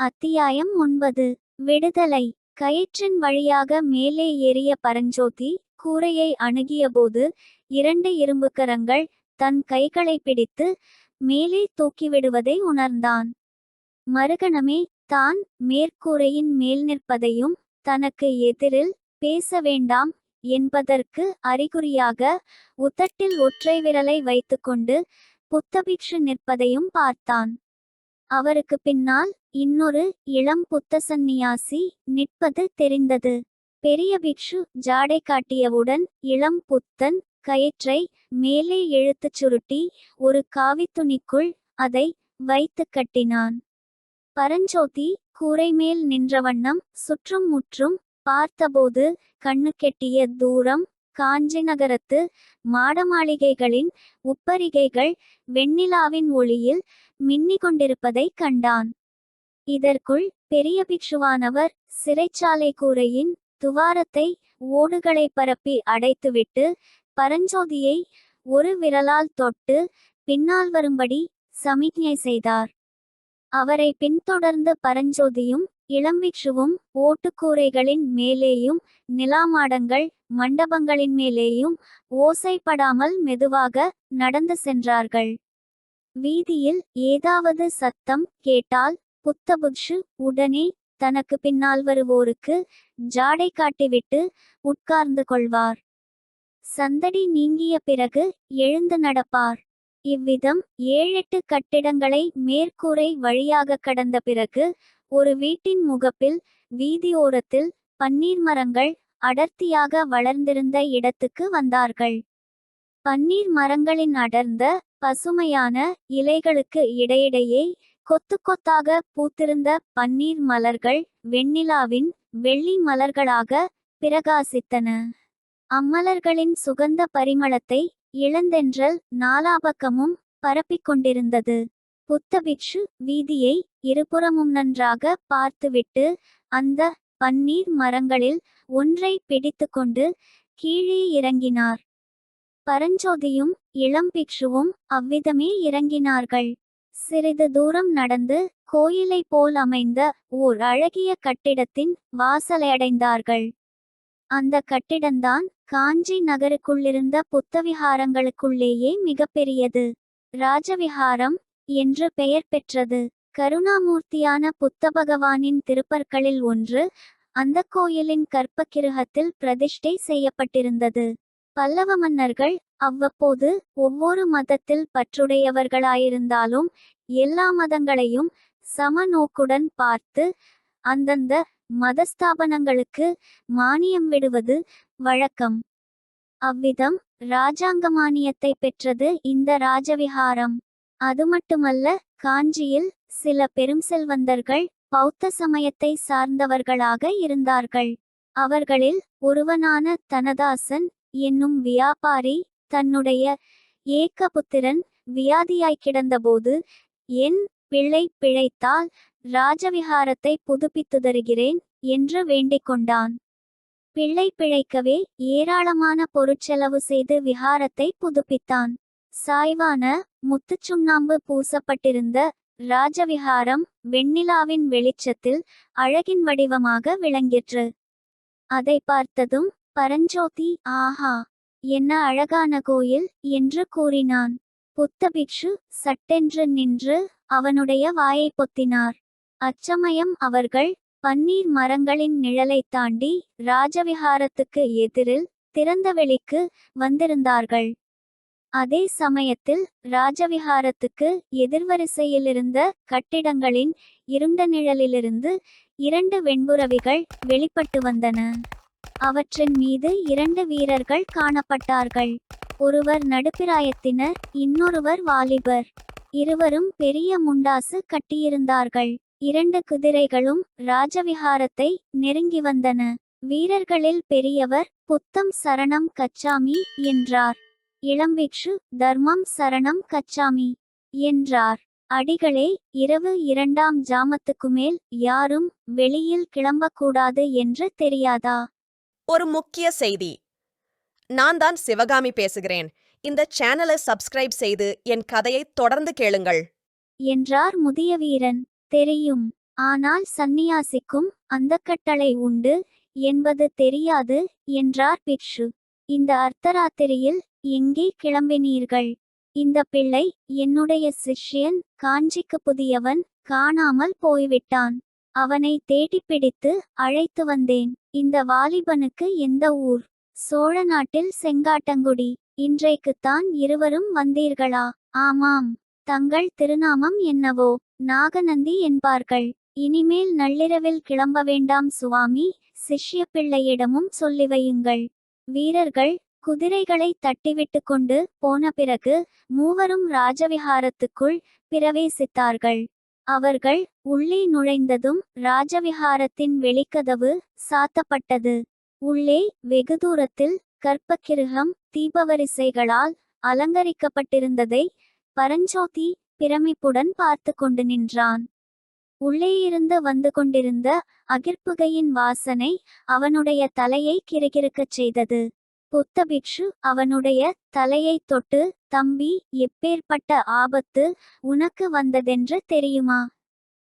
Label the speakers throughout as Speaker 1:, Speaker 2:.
Speaker 1: அத்தியாயம் ஒன்பது. விடுதலை. கயிற்றின் வழியாக மேலே ஏறிய பரஞ்சோதி கூரையை அணுகியபோது இரண்டு இரும்புக்கரங்கள் தன் கைகளை பிடித்து மேலே தூக்கிவிடுவதை உணர்ந்தான். மறுகணமே தான் மேற்கூரையின் மேல் நிற்பதையும் தனக்கு எதிரில் பேச வேண்டாம் என்பதற்கு அறிகுறியாக உத்தட்டில் ஒற்றை விரலை வைத்துக்கொண்டு புத்தபிக்ஷு நிற்பதையும் பார்த்தான். அவருக்கு பின்னால் இன்னொரு இளம் புத்த சந்நியாசி நிற்பது தெரிந்தது. பெரிய பிக்ஷு ஜாடை காட்டியவுடன் இளம் புத்தன் கயிற்றை மேலே இழுத்துச் சுருட்டி ஒரு காவித்துணிக்குள் அதை வைத்து கட்டினான். பரஞ்சோதி கூரை மேல் நின்ற வண்ணம் சுற்றும் முற்றும் பார்த்தபோது கண்ணுக்கெட்டிய தூரம் காஞ்சி நகரத்து மாடமாளிகைகளின் உப்பரிகைகள் வெண்ணிலாவின் ஒளியில் மின்னிக் கொண்டிருப்பதைக் கண்டான். இதற்குள் பெரிய பிக்ஷுவானவர் சிறைச்சாலை கூரையின் துவாரத்தை ஓடுகளை பரப்பி அடைத்துவிட்டு பரஞ்சோதியை ஒரு விரலால் தொட்டு பின்னால் வரும்படி சமிக்ஞை செய்தார். அவரை பின்தொடர்ந்து பரஞ்சோதியும் இளம்பிக்ஷுவும் ஓட்டுக்கூரைகளின் மேலேயும் நிலாமாடங்கள் மண்டபங்களின் மேலேயும் ஓசைப்படாமல் மெதுவாக நடந்து சென்றார்கள். வீதியில் ஏதாவது சத்தம் கேட்டால் புத்தபுக்ஷு உடனே தனக்கு பின்னால் வருவோருக்கு ஜாடை காட்டிவிட்டு உட்கார்ந்து கொள்வார். சந்தடி நீங்கிய பிறகு எழுந்து நடப்பார். இவ்விதம் ஏழெட்டு கட்டிடங்களை மேற்கூரை வழியாக கடந்த பிறகு ஒரு வீட்டின் முகப்பில் வீதியோரத்தில் பன்னீர் மரங்கள் அடர்த்தியாக வளர்ந்திருந்த இடத்துக்கு வந்தார்கள். பன்னீர் மரங்களின் அடர்ந்த பசுமையான இலைகளுக்கு இடையிடையே கொத்து கொத்தாக பூத்திருந்த பன்னீர் மலர்கள் வெண்ணிலாவின் வெள்ளி மலர்களாக பிரகாசித்தன. அம்மலர்களின் சுகந்த பரிமளத்தை இளந்தென்றல் நாலாபக்கமும் பரப்பிக் கொண்டிருந்தது புத்தபிக்ஷு வீதியை இருபுறமும் நன்றாக பார்த்துவிட்டு அந்த பன்னீர் மரங்களில் ஒன்றை பிடித்துக்கொண்டு கீழே இறங்கினார். பரஞ்சோதியும் இளம் பிக்ஷுவும் அவ்விதமே இறங்கினார்கள். சிறிது தூரம் நடந்து கோயிலை போல் அமைந்த ஓர் அழகிய கட்டிடத்தின் வாசலை அடைந்தார்கள் அந்த கட்டிடந்தான் காஞ்சி நகருக்குள்ளிருந்த புத்தவிகாரங்களுக்குள்ளேயே மிகப்பெரியது. ராஜவிஹாரம் என்று பெயர் பெற்றது. கருணாமூர்த்தியான புத்த பகவானின் திருப்பற்களில் ஒன்று அந்த கோயிலின் கற்பக்கிருகத்தில் பிரதிஷ்டை செய்யப்பட்டிருந்தது. பல்லவ மன்னர்கள் அவ்வப்போது ஒவ்வொரு மதத்தில் பற்றுடையவர்களாயிருந்தாலும் எல்லா மதங்களையும் சம நோக்குடன் பார்த்து அந்தந்த மதஸ்தாபனங்களுக்கு மானியம் விடுவது வழக்கம். அவ்விதம் ராஜாங்க மானியத்தை பெற்றது இந்த ராஜவிகாரம். அது மட்டுமல்ல காஞ்சியில் சில பெரும் செல்வந்தர்கள் பௌத்த சமயத்தை சார்ந்தவர்களாக இருந்தார்கள். அவர்களில் ஒருவனான தனதாசன் என்னும் வியாபாரி தன்னுடைய ஏக்கபுத்திரன் வியாதியாய் கிடந்தபோது என் பிள்ளை பிழைத்தால் ராஜவிகாரத்தை புதுப்பித்து தருகிறேன் என்று வேண்டிக் கொண்டான். பிள்ளை பிழைக்கவே ஏராளமான பொருட்செலவு செய்து விஹாரத்தை புதுப்பித்தான். சாய்வான முத்துச் சுண்ணாம்பு பூசப்பட்டிருந்த ராஜவிஹாரம் வெண்ணிலாவின் வெளிச்சத்தில் அழகின் வடிவமாக விளங்கிற்று. அதை பார்த்ததும் பரஞ்சோதி ஆஹா என்ன அழகான கோயில் என்று கூறினான். புத்தபிக்ஷு சட்டென்று நின்று அவனுடைய வாயை பொத்தினார். அச்சமயம் அவர்கள் பன்னீர் மரங்களின் நிழலைத் தாண்டி ராஜவிஹாரத்துக்கு எதிரில் திறந்தவெளிக்கு வந்திருந்தார்கள். அதே சமயத்தில் ராஜவிஹாரத்துக்கு எதிர்வரிசையிலிருந்த கட்டிடங்களின் இருண்ட நிழலிலிருந்து இரண்டு வெண்புறவிகள் வெளிப்பட்டு வந்தன. அவற்றின் மீது இரண்டு வீரர்கள் காணப்பட்டார்கள். ஒருவர் நடுப்பிராயத்தினர் இன்னொருவர் வாலிபர். இருவரும் பெரிய முண்டாசு கட்டியிருந்தார்கள். இரண்டு குதிரைகளும் ராஜவிஹாரத்தை நெருங்கி வந்தன. வீரர்களில் பெரியவர் புத்தம் சரணம் கச்சாமி என்றார். இளம்பிக்ஷு தர்மம் சரணம் கச்சாமி என்றார். அடிகளே இரவு இரண்டாம் ஜாமத்துக்கு மேல் யாரும் வெளியில் கிளம்பக்கூடாது என்று தெரியாதா?
Speaker 2: ஒரு முக்கிய செய்தி. நான் தான் சிவகாமி பேசுகிறேன். இந்த சேனலை சப்ஸ்கிரைப் செய்து என் கதையை தொடர்ந்து கேளுங்கள்.
Speaker 1: என்றார் முதிய வீரன் தெரியும். ஆனால் சந்நியாசிக்கும் அந்த கட்டளை உண்டு என்பது தெரியாது என்றார் பிக்ஷு. இந்த அர்த்தராத்திரியில் எங்கே கிளம்பினீர்கள்? இந்த பிள்ளை என்னுடைய சிஷ்யன் காஞ்சிக்கு புதியவன் காணாமல் போய்விட்டான். அவனை தேடிப் பிடித்து அழைத்து வந்தேன். இந்த வாலிபனுக்கு எந்த ஊர்? சோழ நாட்டில் செங்காட்டங்குடி. இன்றைக்குத்தான் இருவரும் வந்தீர்களா? ஆமாம். தங்கள் திருநாமம் என்னவோ? நாகநந்தி என்பார்கள். இனிமேல் நள்ளிரவில் கிளம்ப வேண்டாம் சுவாமி. சிஷ்ய பிள்ளையிடமும் சொல்லி வையுங்கள். வீரர்கள் குதிரைகளை தட்டிவிட்டு கொண்டு போன பிறகு மூவரும் ராஜவிஹாரத்துக்குள் பிரவேசித்தார்கள். அவர்கள் உள்ளே நுழைந்ததும் ராஜவிஹாரத்தின் வெளிக்கதவு சாத்தப்பட்டது. உள்ளே வெகு தூரத்தில் கற்பக்கிருகம் தீபவரிசைகளால் அலங்கரிக்கப்பட்டிருந்ததை பரஞ்சோதி பிரமிப்புடன் பார்த்து கொண்டு நின்றான். உள்ளேயிருந்து வந்து கொண்டிருந்த அகிர்ப்புகையின் வாசனை அவனுடைய தலையை கிறுகிறுக்கச் செய்தது. புத்த பிக்ஷு அவனுடைய தலையைத் தொட்டு தம்பி எப்பேற்பட்ட ஆபத்து உனக்கு வந்ததென்று தெரியுமா?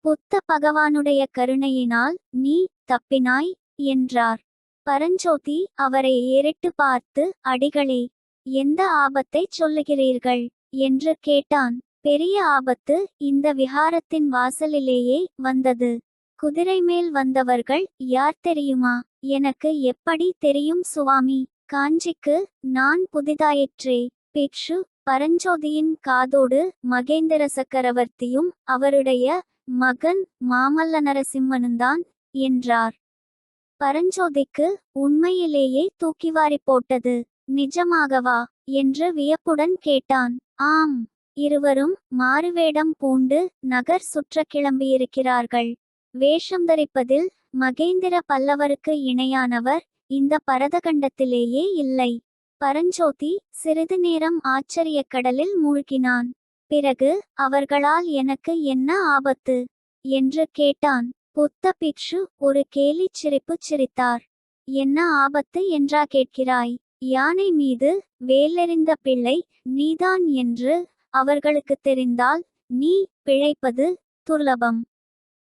Speaker 1: புத்த பகவானுடைய கருணையினால் நீ தப்பினாய் என்றார். பரஞ்சோதி அவரை ஏறிட்டு பார்த்து அடிகளே எந்த ஆபத்தைச் சொல்லுகிறீர்கள் என்று கேட்டான். பெரிய ஆபத்து இந்த விஹாரத்தின் வாசலிலேயே வந்தது. குதிரை மேல் வந்தவர்கள் யார் தெரியுமா? எனக்கு எப்படி தெரியும் சுவாமி? காஞ்சிக்கு நான் புதிதாயிற்றே. பிக்ஷு பரஞ்சோதியின் காதோடு மகேந்திர சக்கரவர்த்தியும் அவருடைய மகன் மாமல்ல நரசிம்மனுந்தான் என்றார். பரஞ்சோதிக்கு உண்மையிலேயே தூக்கிவாரி போட்டது. நிஜமாகவா என்று வியப்புடன் கேட்டான். ஆம். இருவரும் மாறுவேடம் பூண்டு நகர் சுற்ற கிளம்பியிருக்கிறார்கள். வேஷம் தரிப்பதில் மகேந்திர பல்லவருக்கு இணையானவர் இந்த பரதகண்டத்திலேயே இல்லை. பரஞ்சோதி சிறிது நேரம் ஆச்சரியக் கடலில் மூழ்கினான். பிறகு அவர்களால் எனக்கு என்ன ஆபத்து? என்று கேட்டான். புத்த பிக்ஷு ஒரு கேலிச் சிரிப்பு சிரித்தார். என்ன ஆபத்து என்றா கேட்கிறாய்? யானை மீது வேலெறிந்த பிள்ளை நீதான் என்று அவர்களுக்கு தெரிந்தால் நீ பிழைப்பது துர்லபம்.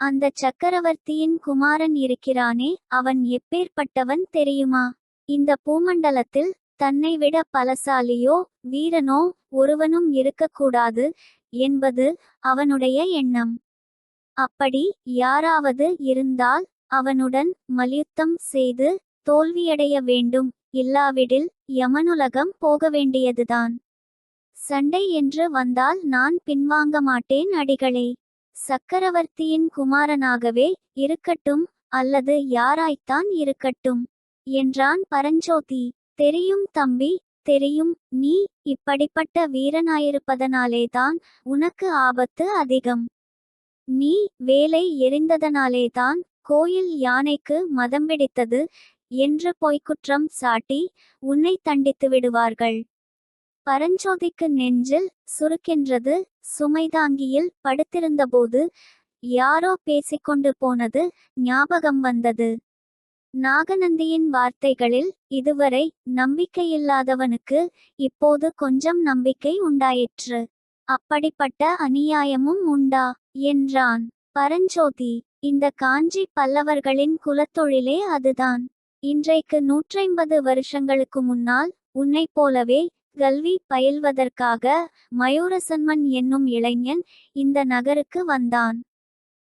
Speaker 1: அந்த சக்கரவர்த்தியின் குமாரன் இருக்கிறானே அவன் எப்பேற்பட்டவன் தெரியுமா? இந்த பூமண்டலத்தில் தன்னை விட பலசாலியோ வீரனோ ஒருவனும் இருக்கக்கூடாது என்பது அவனுடைய எண்ணம். அப்படி யாராவது இருந்தால் அவனுடன் மல்யுத்தம் செய்து தோல்வியடைய வேண்டும் இல்லாவிடில் யமனுலகம் போக வேண்டியதுதான். சண்டை என்று வந்தால் நான் பின்வாங்க மாட்டேன் அடிகளே. சக்கரவர்த்தியின் குமாரனாகவே இருக்கட்டும் அல்லது யாராய்த்தான் இருக்கட்டும் என்றான் பரஞ்சோதி. தெரியும் தம்பி தெரியும். நீ இப்படிப்பட்ட வீரனாயிருப்பதனாலேதான் உனக்கு ஆபத்து அதிகம். நீ வேலை எரிந்ததனாலேதான் கோயில் யானைக்கு மதம் பிடித்தது என்று பொய்க்குற்றம் சாட்டி உன்னை தண்டித்து விடுவார்கள். பரஞ்சோதிக்கு நெஞ்சில் சுருக்கென்றது. சுமைதாங்கியில் படுத்திருந்தபோது யாரோ பேசிக்கொண்டு போனது ஞாபகம் வந்தது. நாகநந்தியின் வார்த்தைகளில் இதுவரை நம்பிக்கையில்லாதவனுக்கு இப்போது கொஞ்சம் நம்பிக்கை உண்டாயிற்று. அப்படிப்பட்ட அநியாயமும் உண்டா? என்றான். பரஞ்சோதி இந்த காஞ்சி பல்லவர்களின் குலத்தொழிலே அதுதான். இன்றைக்கு நூற்றைம்பது வருஷங்களுக்கு முன்னால் உன்னைப் போலவே கல்வி பயில்வதற்காக மயூரசன்மன் என்னும் இளைஞன் இந்த நகருக்கு வந்தான்.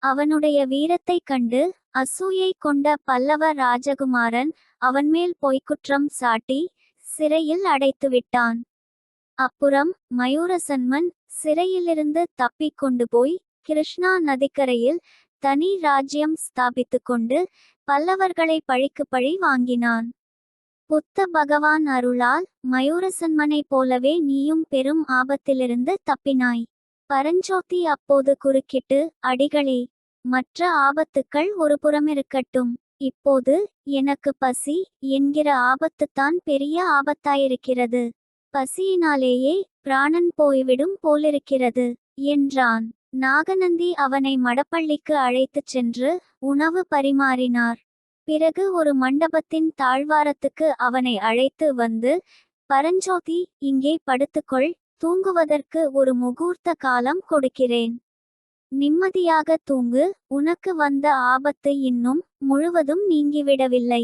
Speaker 1: அவனுடைய வீரத்தைக் கண்டு அசூயை கொண்ட பல்லவ ராஜகுமாரன் அவன்மேல் பொய்க்குற்றம் சாட்டி சிறையில் அடைத்துவிட்டான் அப்புறம் மயூரசன்மன் சிறையிலிருந்து தப்பிக் கொண்டு போய் கிருஷ்ணா நதிக்கரையில் தனி ராஜ்யம் ஸ்தாபித்து கொண்டு பல்லவர்களை பழிக்கு பழி வாங்கினான். புத்த பகவான் அருளால் மயூரசன்மனை போலவே நீயும் பெரும் ஆபத்திலிருந்து தப்பினாய். பரஞ்சோதி அப்போது குறுக்கிட்டு அடிகளே மற்ற ஆபத்துக்கள் ஒரு புறமிருக்கட்டும். இப்போது எனக்கு பசி என்கிற ஆபத்துத்தான் பெரிய ஆபத்தாயிருக்கிறது. பசியினாலேயே பிராணன் போய்விடும் போலிருக்கிறது என்றான். நாகநந்தி அவனை மடப்பள்ளிக்கு அழைத்துச் சென்று உணவு பரிமாறினார். பிறகு ஒரு மண்டபத்தின் தாழ்வாரத்துக்கு அவனை அழைத்து வந்து பரஞ்சோதி இங்கே படுத்துக்கொள் தூங்குவதற்கு ஒரு முகூர்த்த காலம் கொடுக்கிறேன். நிம்மதியாக தூங்கு உனக்கு வந்த ஆபத்து இன்னும் முழுவதும் நீங்கிவிடவில்லை.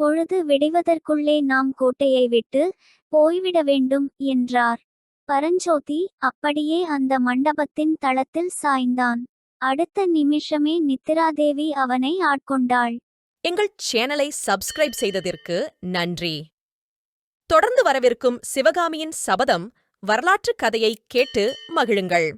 Speaker 1: பொழுது விடிவதற்குள்ளே நாம் கோட்டையை விட்டு போய்விட வேண்டும் என்றார். பரஞ்சோதி அப்படியே அந்த மண்டபத்தின் தளத்தில் சாய்ந்தான். அடுத்த நிமிஷமே நித்திராதேவி அவனை ஆட்கொண்டாள்.
Speaker 2: எங்கள் சேனலை சப்ஸ்கிரைப் செய்ததற்கு நன்றி. தொடர்ந்து வரவிருக்கும் சிவகாமியின் சபதம் வரலாற்றுக் கதையை கேட்டு மகிழுங்கள்.